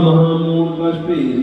موسیقی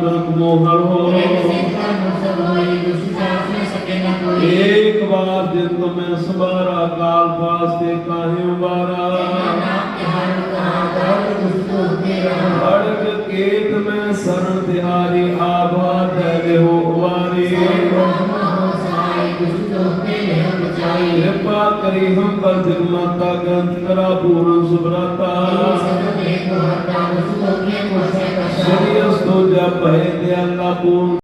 ਤਾਕੇ ਦਾਸ ਨਰਕ ਮੋਹਰ ਹੋ ਏਕ ਬਾਰ ਜਿਨ ਤੁਮੈ ਸਬਾਰਾ ਕਾਲ ਫਾਸਤੇ ਕਾਹੇ ਉਬਾਰਾ ਅੜਗ ਕੇਤ ਮੈਂ ਸਰਣ ਤਿਹਾਰੀ ਆਭਾ ਦੇ ਹੋ ਉਵਾਰੀ ਕਿਰਪਾ ਕਰੀ ਹਮ ਪਰ ਜਗਮਾਤਾ ਗ੍ਰੰਥ ਕਰਾ ਪੂਰਨ ਸੁਭਰਾਤਾ da Pai the Anabun